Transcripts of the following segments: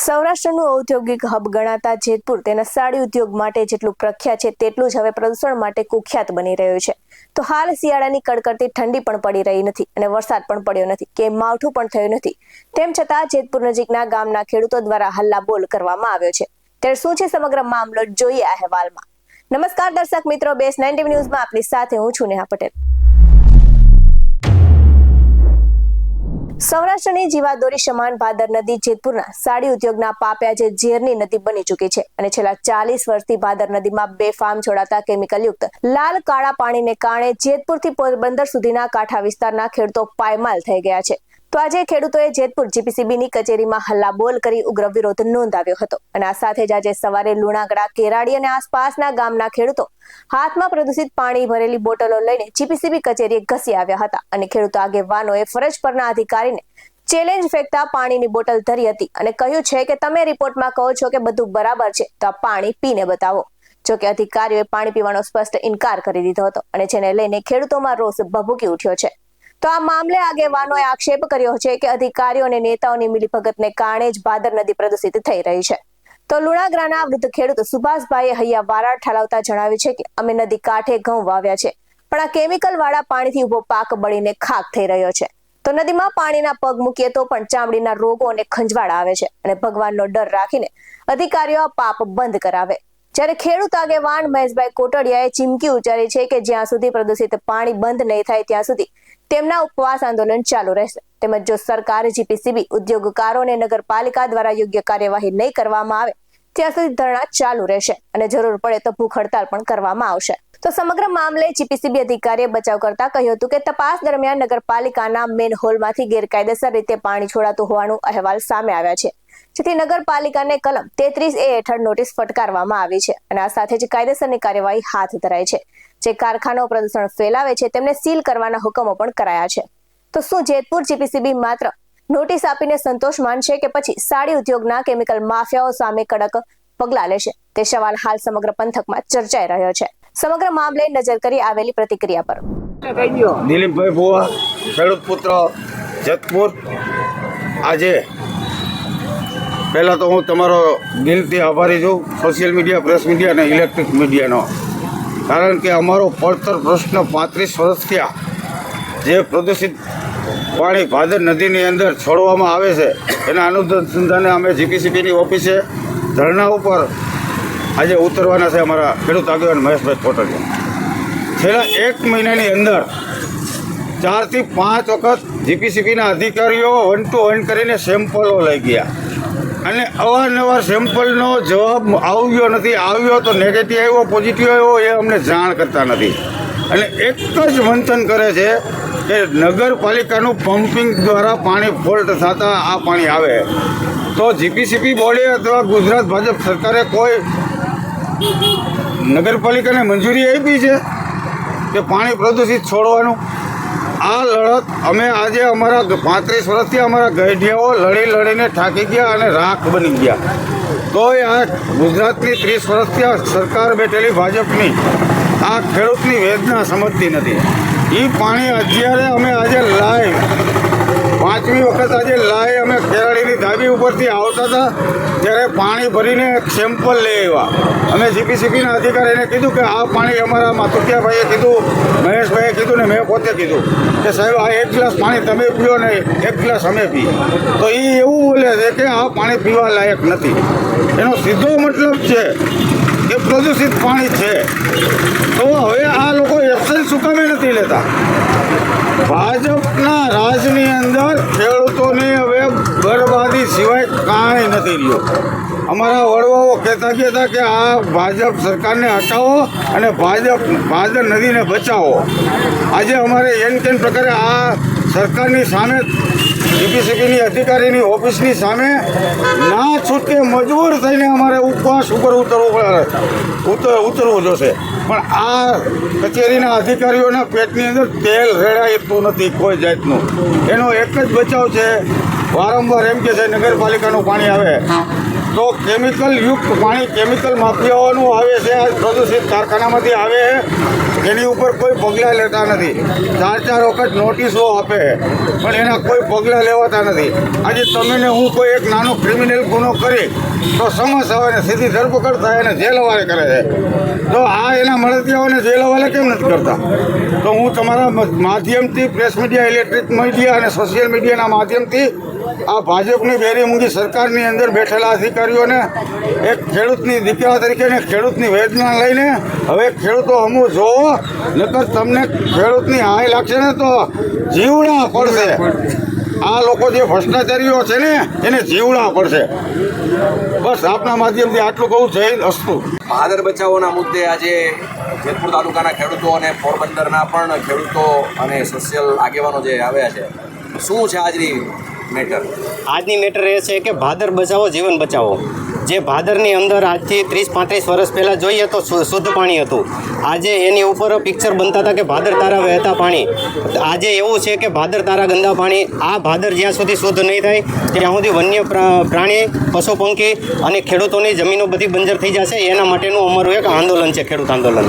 સૌરાષ્ટ્રનું ઔદ્યોગિક હબ ગણાતા જેતપુર તેના સાડી ઉદ્યોગ માટે જેટલું પ્રખ્યાત છે, તેટલું જ હવે પ્રદૂષણ માટે કુખ્યાત બની રહ્યું છે. તો હાલ શિયાળાની કડકડતી ઠંડી પણ પડી રહી નથી અને વરસાદ પણ પડ્યો નથી કે માવઠું પણ થયું નથી. તેમ છતાં જેતપુર નજીકના ગામના ખેડૂતો દ્વારા હલ્લા બોલ કરવામાં આવ્યો છે. ત્યારે શું છે સમગ્ર મામલો જોઈએ અહેવાલમાં. નમસ્કાર દર્શક મિત્રો, બેસ નાઇન્ટી ન્યૂઝમાં આપની સાથે હું છું નેહા પટેલ. સૌરાષ્ટ્રની જીવાદોરી સમાન ભાદર નદી જેતપુરના સાડી ઉદ્યોગના પાપ્યા જે ઝેરની નદી બની ચૂકી છે અને છેલ્લા ચાલીસ વર્ષથી ભાદર નદીમાં બેફામ છોડાતા કેમિકલયુક્ત લાલ કાળા પાણીને કારણે જેતપુરથી પોરબંદર સુધીના કાંઠા વિસ્તારના ખેડૂતો પાયમાલ થઈ ગયા છે. તો આજે ખેડૂતોએ જેતપુર જીપીસીબીની કચેરીમાં હલ્લાબોલ કરી ઉગ્ર વિરોધ નોંધાવ્યો હતો. અને આ સાથે જ આજે સવારે લુણાગડા, કેરાડી અને આસપાસના ગામના ખેડૂતો હાથમાં પ્રદૂષિત પાણી ભરેલી બોટલો લઈને જીપીસીબી કચેરીએ ઘસી આવ્યા હતા. અને ખેડૂતો આગેવાનોએ ફરજ પરના અધિકારીને ચેલેન્જ ફેંકતા પાણીની બોટલ ધરી હતી અને કહ્યું છે કે તમે રિપોર્ટમાં કહો છો કે બધું બરાબર છે, તો આ પાણી પીને બતાવો. જો કે અધિકારીઓએ પાણી પીવાનો સ્પષ્ટ ઇનકાર કરી દીધો હતો અને જેને લઈને ખેડૂતોમાં રોષ ભભૂકી ઉઠ્યો છે. તો આ મામલે આગેવાનોએ આક્ષેપ કર્યો છે કે અધિકારીઓ અને નેતાઓની મિલીભગતને કારણે જ ભાદર નદી પ્રદૂષિત થઈ રહી છે. તો લુણાગ્રાના વૃદ્ધ ખેડૂત સુભાષભાઈએ હૈયા વારાળ ઠાલવતા જણાવ્યું છે કે અમે નદી કાંઠે ઘઉં વાવ્યા છે, પણ આ કેમિકલ વાળા પાણીથી ઊભો પાક બળીને ખાક થઈ રહ્યો છે. તો નદીમાં પાણીના પગ મૂકીએ તો પણ ચામડીના રોગો અને ખંજવાળ આવે છે અને ભગવાનનો ડર રાખીને અધિકારીઓ પાપ બંધ કરાવે. જ્યારે ખેડૂત આગેવાન મહેશભાઈ કોટડિયાએ ચીમકી ઉચ્ચારી છે કે જ્યાં સુધી પ્રદૂષિત પાણી બંધ નહીં થાય ત્યાં સુધી તેમના ઉપવાસ આંદોલન ચાલુ રહેશે. તેમજ જો સરકાર, જીપીસીબી ઉદ્યોગકારો અને નગરપાલિકા દ્વારા યોગ્ય કાર્યવાહી નહીં કરવામાં આવે, ત્યાં સુધી ધરણા ચાલુ રહેશે અને જરૂર પડે તો ભૂખ હડતાલ પણ કરવામાં આવશે. તો સમગ્ર મામલે જીપીસીબી અધિકારીએ બચાવ કરતા કહ્યું હતું કે તપાસ દરમિયાન નગરપાલિકાના મેન હોલમાંથી ગેરકાયદેસર રીતે પાણી છોડાતું હોવાનું અહેવાલ સામે આવ્યા છે. જેથી નગરપાલિકાને કલમ તેત્રીસ એ હેઠળ નોટિસ ફટકારવામાં આવી છે અને આ સાથે જ કાયદેસરની કાર્યવાહી હાથ ધરાઈ છે. જે કારખાનાઓ પ્રદૂષણ ફેલાવે છે, તેમને સીલ કરવાના હુકમો પણ કરાયા છે. તો શું જેતપુર જીપીસીબી માત્ર નોટિસ આપીને સંતોષ માનશે કે પછી સાડી ઉદ્યોગના કેમિકલ માફિયાઓ સામે કડક પગલાં લેશે? તે સવાલ હાલ સમગ્ર પંથકમાં ચર્ચાઈ રહ્યો છે. સમગ્ર મામલે નજર કરી આવેલી પ્રતિક્રિયા પર. દિલીપભાઈ ભુવા, ખેડૂત પુત્ર જતપુર, આજે પહેલાં તો હું તમારો દિલથી આભારી છું સોશિયલ મીડિયા, પ્રેસ મીડિયા અને ઇલેક્ટ્રિક મીડિયાનો. કારણ કે અમારો પડતર પ્રશ્ન પાંત્રીસ વર્ષ થયા જે પ્રદૂષિત પાણી ભાદર નદીની અંદર છોડવામાં આવે છે, એના અનુસંધાને અમે જીપીસીપીની ઓફિસે ધરણા ઉપર આજે ઉતરવાના છે અમારા ખેડૂત આગેવાન મહેશભાઈ કોટડિયા છેલ્લા એક મહિનાની અંદર ચારથી પાંચ વખત જીપીસીપીના અધિકારીઓ વન ટુ વન કરીને સેમ્પલો લઈ ગયા. અને અવારનવાર સેમ્પલનો જવાબ આવ્યો નથી, આવ્યો તો નેગેટિવ આવ્યો પોઝિટિવ આવ્યો, એ અમને જાણ કરતા નથી. અને એક જ મંથન કરે છે કે નગરપાલિકાનું પમ્પિંગ દ્વારા પાણી ફોલ્ટ થતાં આ પાણી આવે. તો જીપીસીપી બોર્ડે અથવા ગુજરાત ભાજપ સરકારે કોઈ નગરપાલિકાને મંજૂરી આપી છે કે પાણી પ્રદૂષિત છોડવાનું. આ લડત અમે આજે અમારા પાંત્રીસ વર્ષથી અમારા ગઢિયાઓ લડી લડીને થાકી ગયા અને રાખ બની ગયા. તોય આ ગુજરાતની ત્રીસ વર્ષથી આ સરકાર બેઠેલી ભાજપની આ ખેડૂતની વેદના સમજતી નથી. એ પાણી અત્યારે અમે આજે લાઈવ પાંચમી વખત આજે લાય અમે કેરાડીની ધાબી ઉપરથી આવતા હતા, ત્યારે પાણી ભરીને સેમ્પલ લઈ આવ્યા. અમે જીપીસીપીના અધિકારીને કીધું કે આ પાણી અમારા માતુકિયાભાઈએ કીધું, મહેશભાઈએ કીધું ને મેં પોતે કીધું કે સાહેબ, આ એક ગ્લાસ પાણી તમે પીઓ ને એક ગ્લાસ અમે પીએ. તો એ એવું બોલે છે કે આ પાણી પીવા લાયક નથી. એનો સીધો મતલબ છે કે પ્રદૂષિત પાણી છે. તો હવે આ લોકો એક્શન સુકાવી નથી લેતા. ભાજપના રાજની અંદર ખેડૂતોની હવે બરબાદી સિવાય કાંઈ નથી રહ્યો. અમારા વડવાઓ કહેતા કહેતા કે આ ભાજપ સરકારને હટાવો અને ભાજપ ભાદર નદીને બચાવો. આજે અમારે એન કેન પ્રકારે આ સરકારની સામે જીપીસીપીની અધિકારીની ઓફિસની સામે ના છૂટકે મજબૂર થઈને અમારે ઉપવાસ ઉપર ઉતરવું પડે. ઉતર, ઉતરવું જોશે. પણ આ કચેરીના અધિકારીઓના પેટની અંદર તેલ રેડાતું નથી કોઈ જાતનું. એનો એક જ બચાવ છે. વારંવાર એમ કે છે, નગરપાલિકાનું પાણી આવે. તો કેમિકલ યુક્ત પાણી કેમિકલ માફિયાઓનું આવે છે, પ્રદૂષિત કારખાનામાંથી આવે એની ઉપર કોઈ પગલાં લેતા નથી. ચાર ચાર વખત નોટિસો આપે પણ એના કોઈ પગલાં લેવાતા નથી. આજે તમે હું કોઈ એક નાનો ક્રિમિનલ ગુનો કરી, તો સમસ આવે સીધી ધરપકડ થાય અને જેલ કરે છે. તો આ એના મળતિયાઓને જેલ કેમ નથી કરતા? તો હું તમારા માધ્યમથી પ્રેસ મીડિયા ઇલેક્ટ્રિક મીડિયા અને સોશિયલ મીડિયાના માધ્યમથી આ ભાજપની બેરીમૂંગી સરકારની અંદર બેઠેલા અધિકારીઓને એક ખેડૂતની દીકરા તરીકે ખેડૂતની વેદના લઈને હવે ખેડૂતો અમુ જોવો, નકર તમને ખેડૂતની હાય લાગશે ને તો જીવડા પડશે. આ લોકો જે ભ્રષ્ટાચારીઓ છે ને, એને જીવડા પડશે. બસ આપના માધ્યમથી આટલું કહું, જય અસ્તુ. ભાદર બચાવોના મુદ્દે આજે જેતપુર તાલુકાના ખેડૂતો અને પોરબંદરના પણ ખેડૂતો અને સોશિયલ આગેવાનો જે આવ્યા છે, શું છે આજની મેટર આજની મેટર એ છે કે ભાદર બચાવો, જીવન બચાવો. જે ભાદરની અંદર આજથી ત્રીસ, પાંત્રીસ વર્ષ પહેલાં જોઈએ તો શુદ્ધ પાણી હતું. આજે એની ઉપર પિક્ચર બનતા હતા કે ભાદર તારા વહેતા પાણી. આજે એવું છે કે ભાદર તારા ગંદા પાણી, આ ભાદર જ્યાં સુધી શુદ્ધ નહીં થાય, ત્યાં સુધી વન્ય પ્રા- પ્રાણી, પશુ, પંખી અને ખેડૂતોની જમીનો બધી બંજર થઈ જશે. એના માટેનું અમારું એક આંદોલન છે, ખેડૂત આંદોલન.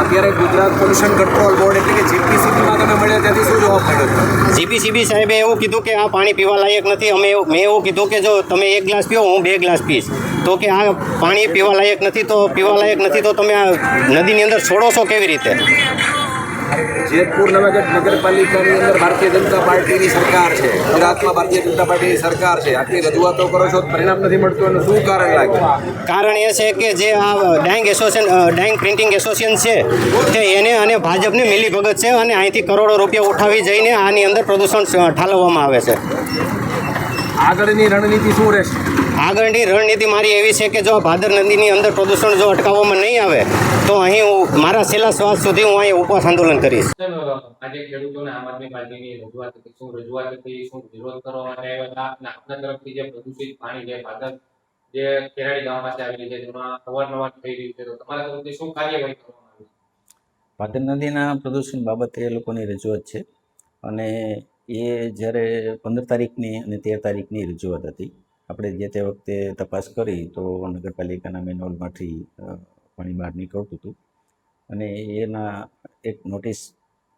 અત્યારે ગુજરાત પોલ્યુશન કંટ્રોલ બોર્ડ એટલે કે જીપીસીબીમાં તમે મળ્યા ત્યાંથી શું જવાબ મળ્યો જીપીસીબી સાહેબે એવું કીધું કે આ પાણી પીવા લાયક નથી. અમે મેં એવું કીધું કે જો તમે એક ગ્લાસ પીઓ, હું બે ગ્લાસ પીશ. તો કે આ પાણી પીવા લાયક નથી, તો પીવા લાયક નથી, તો તમે આ નદીની અંદર છોડો છો કેવી રીતે? જેતપુર નવાગઢ નગરપાલિકાની અંદર ભારતીય જનતા પાર્ટીની સરકાર છે. ગુજરાતમાં ભારતીય જનતા પાર્ટીની સરકાર છે. આટલી રજૂઆતો કરો છો પરિણામ નથી મળતું એનું શું કારણ લાગે? કારણ એ છે કે જે આ dyeing association dyeing printing association છે તે એને અને ભાજપની મિલીભગત છે અને અહીંથી કરોડો રૂપિયા ઉઠાવી જઈને આની અંદર પ્રદૂષણ ઠાલવવામાં આવે છે. આગળની રણનીતિ શું રહેશે? આગળની રણનીતિ મારી એવી છે કે જો ભાદર નદીની અંદર પ્રદૂષણ જો અટકાવવામાં નહીં આવે તો અહીં હું મારા છેલ્લા શ્વાસ સુધી હું અહીં ઉપવાસ આંદોલન કરીશ. આજે ખેડૂતોને આમ આદમી પાર્ટીની રજૂઆત હતી શું રજૂઆત હતી શું વિરોધ કરવા માટે આવ્યા હતા? અને આપના તરફથી જે પ્રદૂષિત પાણી જે ભાદર જે કેરાડી ગામ પાસે આવેલી છે જેમાં અવારનવાર થઈ રહ્યું છે તો તમારા તરફથી શું કાર્યવાહી કરવામાં આવી પાટણ નદીના પ્રદૂષણ બાબતે એ લોકોની રજૂઆત છે. અને એ જ્યારે પંદર તારીખની અને તેર તારીખની રજૂઆત હતી. આપણે જે તે વખતે તપાસ કરી તો નગરપાલિકાના મેન્યુઅલમાંથી અ, પાણી બહાર નીકળતું હતું. અને એના એક નોટિસ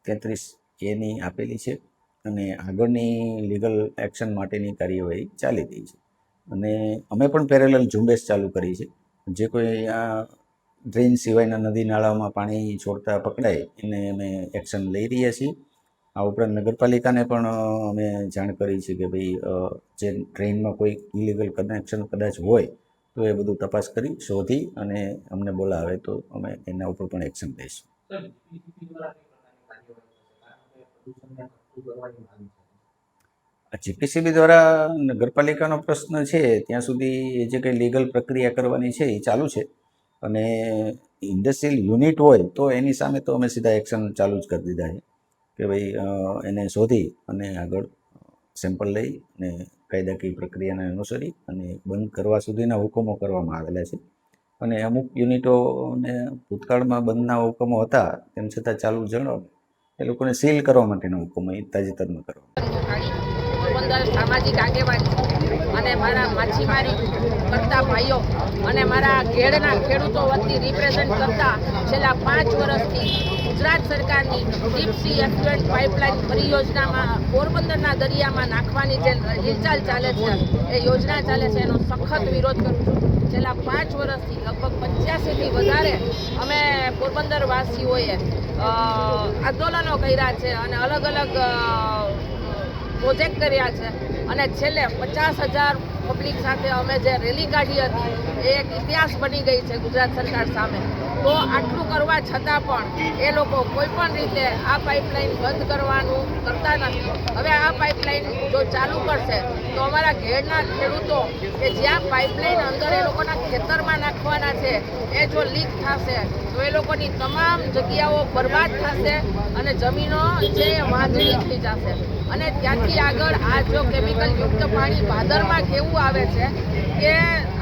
તેત્રીસ એની આપેલી છે અને આગળની લીગલ એક્શન માટેની કાર્યવાહી ચાલી રહી છે. અને અમે પણ પેરેલલ ઝુંબેશ ચાલુ કરી છે. જે કોઈ આ ડ્રેન સિવાયના નદી નાળામાં પાણી છોડતા પકડાય એને અમે એક્શન લઈ રહ્યા છીએ. આ ઉપરાંત નગરપાલિકાને પણ અમે જાણ કરી છે કે ભાઈ જે ટ્રેનમાં કોઈ ઇલીગલ કનેક્શન કદાચ હોય તો એ બધું તપાસ કરી શોધી અને અમને બોલાવે તો અમે એના ઉપર પણ એક્શન લઈશું. જીપીસીબી દ્વારા નગરપાલિકાનો પ્રશ્ન છે ત્યાં સુધી એ જે કંઈ લીગલ પ્રક્રિયા કરવાની છે એ ચાલુ છે. અને ઇન્ડસ્ટ્રીયલ યુનિટ હોય તો એની સામે તો અમે સીધા એક્શન ચાલુ જ કરી દીધા છે. કે ભાઈ એને શોધી અને આગળ સેમ્પલ લઈ અને કાયદાકીય પ્રક્રિયાને અનુસરી અને બંધ કરવા સુધીના હુકમો કરવામાં આવેલા છે. અને અમુક યુનિટોને ભૂતકાળમાં બંધના હુકમો હતા, તેમ છતાં ચાલુ જણાવ એ લોકોને સીલ કરવા માટેના હુકમ એ તાજેતરમાં કરવા સામાજિક આગેવાન અને મારા માછીમારી કરતા ભાઈઓ અને મારા ઘેડના ખેડૂતો વતી રિપ્રેઝન્ટ કરતા છેલ્લા પાંચ વર્ષથી ગુજરાત સરકારની ડીપસી એફ્લુએન્ટ પાઇપલાઇન પરિયોજનામાં પોરબંદરના દરિયામાં નાખવાની જે હિલચાલ ચાલે છે, એ યોજના ચાલે છે, એનો સખત વિરોધ કરું છું. છેલ્લા પાંચ વર્ષથી લગભગ પંચ્યાસીથી વધારે અમે પોરબંદરવાસીઓએ આંદોલનો કર્યા છે અને અલગ અલગ પ્રોજેક્ટ કર્યા છે. અને છેલ્લે પચાસ હજાર પબ્લિક સાથે અમે જે રેલી કાઢી હતી, એ એક ઇતિહાસ બની ગઈ છે ગુજરાત સરકાર સામે. તો આટલું કરવા છતાં પણ એ લોકો કોઈ પણ રીતે આ પાઇપલાઇન બંધ કરવાનું કરતા નથી. હવે આ પાઇપલાઇન જો ચાલુ કરશે, તો અમારા ઘેરના ખેડૂતો કે જ્યાં પાઇપલાઇન અંદર એ લોકોના ખેતરમાં નાખવાના છે, એ જો લીક થશે, તો એ લોકોની તમામ જગ્યાઓ બરબાદ થશે અને જમીનો જે વાંધણી થઈ જશે. અને ત્યાંથી આગળ આ જો કેમિકલયુક્ત પાણી ભાદરમાં કેવું આવે છે કે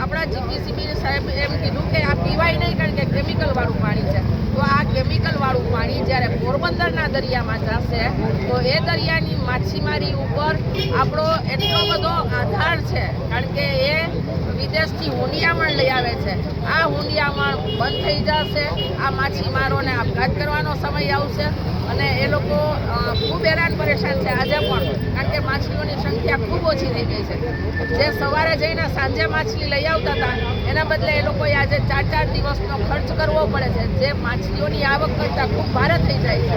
આપણા જીપીસીબી સાહેબ એમ કીધું કે આ પીવાય નહીં કારણ કે કેમિકલવાળું પાણી છે. તો આ કેમિકલવાળું પાણી જ્યારે પોરબંદરના દરિયામાં જશે, તો એ દરિયાની માછીમારી ઉપર આપણો એટલો બધો આધાર છે. કારણ કે એ વિદેશથી હુંડિયામણ લઈ આવે છે. આ હુંડિયામણ બંધ થઈ જશે. આ માછીમારોને આપઘાત કરવાનો સમય આવશે. અને એ લોકો ખૂબ હેરાન પરેશાન છે. આજે પણ કે માછલીઓની સંખ્યા ખૂબ ઓછી થઈ ગઈ છે. જે સવારે જઈને સાંજે માછલી લઈ આવતા હતા, એના બદલે એ લોકોએ આજે ચાર ચાર દિવસનો ખર્ચ કરવો પડે છે. જે માછલીઓની આવક કરતાં ખૂબ ભારે થઈ જાય છે.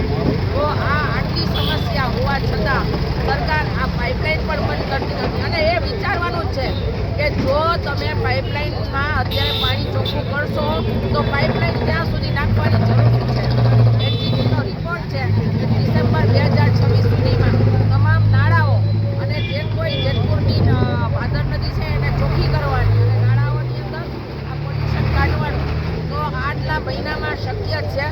તો આ આટલી સમસ્યા હોવા છતાં સરકાર આ પાઇપલાઇન પણ બંધ કરતી નથી. અને એ વિચારવાનું જ છે કે જો તમે પાઇપલાઇનમાં અત્યારે પાણી ચોખ્ખું કરશો તો પાઇપલાઇન ત્યાં સુધી નાખવાની જરૂર છે એનજીટીનો રિપોર્ટ છે કે ડિસેમ્બર બે હજાર છવ્વીસ સુધીમાં તમામ નાળાઓ અને જે કોઈ જેતપુરની અ, ભાદર નદી છે એને ચોખ્ખી કરવાની અને નાળાઓની અંદર આ પોલ્યુશન કાઢવાનું તો આટલા મહિનામાં શક્ય જ છે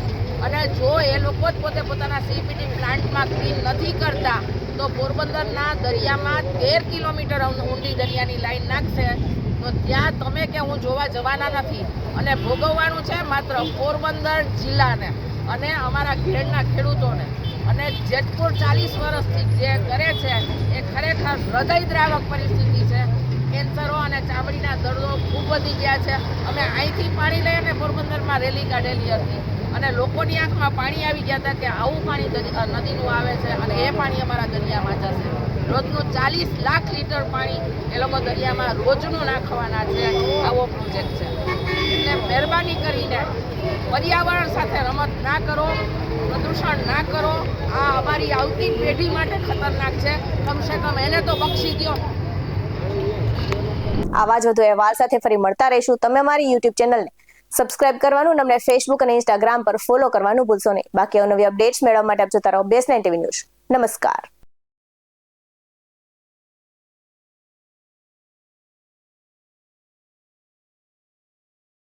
અને જો એ લોકો જ પોતે પોતાના સીપીટી પ્લાન્ટમાં ક્લીન નથી કરતા તો પોરબંદરના દરિયામાં તેર કિલોમીટર ઊંડી દરિયાની લાઈન નાખશે. તો ત્યાં તમે કે હું જોવા જવાના નથી. અને ભોગવવાનું છે માત્ર પોરબંદર જિલ્લાને અને અમારા ઘેડના ખેડૂતોને. અને જેતપુર ચાલીસ વર્ષથી જે કરે છે, એ ખરેખર હૃદયદ્રાવક પરિસ્થિતિ છે. કેન્સરો અને ચામડીના દર્દો ખૂબ વધી ગયા છે. અમે અહીંથી પાણી લઈ અને પોરબંદરમાં રેલી કાઢેલી હતી અને લોકોની આંખમાં પાણી આવી ગયા હતા કે આવું પાણી નદીનું આવે છે અને એ પાણી અમારા દરિયામાં જશે. રોજનું ચાલીસ લાખ લીટર પાણી એ લોકો દરિયામાં રોજનું નાખવાના છે. આવો પ્રોજેક્ટ છે. એટલે મહેરબાની કરીને પર્યાવરણ સાથે રમત ના કરો, પ્રદૂષણ ના કરો. આ અમારી આવતી પેઢી માટે ખતરનાક છે. કમસે કમ એને તો બક્ષી દો આવા જ વધુ અહેવાલ સાથે ફરી મળતા રહીશું. તમે અમારી યુટ્યુબ ચેનલને સબસ્ક્રાઇબ કરવાનું અમને ફેસબુક અને ઇન્સ્ટાગ્રામ પર ફોલો કરવાનું ભૂલશો નહીં. બાકી નવી અપડેટ્સ મેળવવા માટે આપ જોતા રહો બેસ નાઇન ટીવી ન્યૂઝ નમસ્કાર.